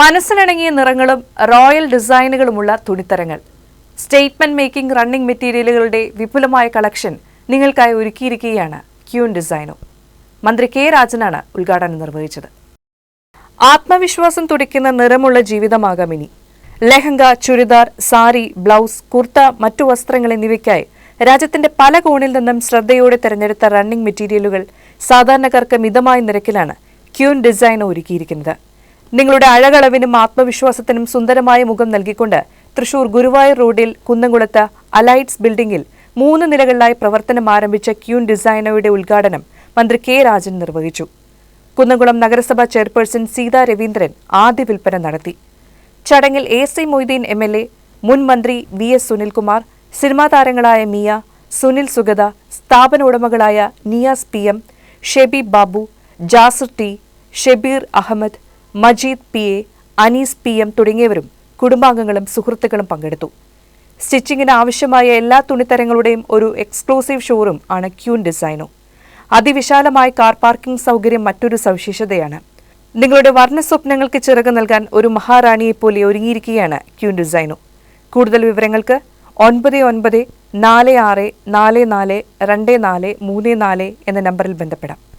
മനസ്സിനിണങ്ങിയ നിറങ്ങളും റോയൽ ഡിസൈനുകളുമുള്ള തുണിത്തരങ്ങൾ. Statement making running മെറ്റീരിയലുകളുടെ വിപുലമായ കളക്ഷൻ നിങ്ങൾക്കായി ഒരുക്കിയിരിക്കുകയാണ് ക്യൂൻ ഡിസൈനോ. മന്ത്രി കെ രാജനാണ് ഉദ്ഘാടനം നിർവഹിച്ചത്. ആത്മവിശ്വാസം തുടിക്കുന്ന നിറമുള്ള ജീവിതമാകാം ഇനി. ലെഹങ്ക ചുരിദാർ സാരി ബ്ലൗസ് കുർത്ത മറ്റു വസ്ത്രങ്ങൾ എന്നിവയ്ക്കായി രാജ്യത്തിന്റെ പല കോണിൽ നിന്നും ശ്രദ്ധയോടെ തെരഞ്ഞെടുത്ത റണ്ണിംഗ് മെറ്റീരിയലുകൾ സാധാരണക്കാർക്ക് മിതമായ നിരക്കിലാണ് ക്യൂൻ ഡിസൈനോ ഒരുക്കിയിരിക്കുന്നത്. നിങ്ങളുടെ അഴകളവിനും ആത്മവിശ്വാസത്തിനും സുന്ദരമായ മുഖം നൽകിക്കൊണ്ട് തൃശൂർ ഗുരുവായൂർ റോഡിൽ കുന്നംകുളത്ത് അലൈറ്റ്സ് ബിൽഡിംഗിൽ മൂന്ന് നിലകളിലായി പ്രവർത്തനം ആരംഭിച്ച ക്യൂൻ ഡിസൈനോയുടെ ഉദ്ഘാടനം മന്ത്രി കെ രാജൻ നിർവഹിച്ചു. കുന്നംകുളം നഗരസഭാ ചെയർപേഴ്സൺ സീതാ രവീന്ദ്രൻ ആദ്യ വിൽപ്പന നടത്തി. ചടങ്ങിൽ A C Moideen M L A മുൻ മന്ത്രി വി എസ് സുനിൽകുമാർ സിനിമാ താരങ്ങളായ മിയ സുനിൽ സുഗത സ്ഥാപന ഉടമകളായ Niyas P M Shebi Babu Jasir T Shebeer Ahammed Majeed P. A. Anees P. M. തുടങ്ങിയവരും കുടുംബാംഗങ്ങളും സുഹൃത്തുക്കളും പങ്കെടുത്തു. സ്റ്റിച്ചിങ്ങിന് ആവശ്യമായ എല്ലാ തുണിത്തരങ്ങളുടെയും ഒരു എക്സ്ക്ലൂസീവ് ഷോറൂം ആണ് ക്യൂൻ ഡിസൈനോ. അതിവിശാലമായ കാർ പാർക്കിംഗ് സൗകര്യം മറ്റൊരു സവിശേഷതയാണ്. നിങ്ങളുടെ വർണ സ്വപ്നങ്ങൾക്ക് ചിറക് നൽകാൻ ഒരു മഹാറാണിയെപ്പോലെ ഒരുങ്ങിയിരിക്കുകയാണ് ക്യൂൻ ഡിസൈനോ. കൂടുതൽ വിവരങ്ങൾക്ക് ഒൻപത് ഒൻപത് നാല് ആറ് നാല് നാല് രണ്ട് നാല് മൂന്ന് നാല് എന്ന നമ്പറിൽ ബന്ധപ്പെടാം.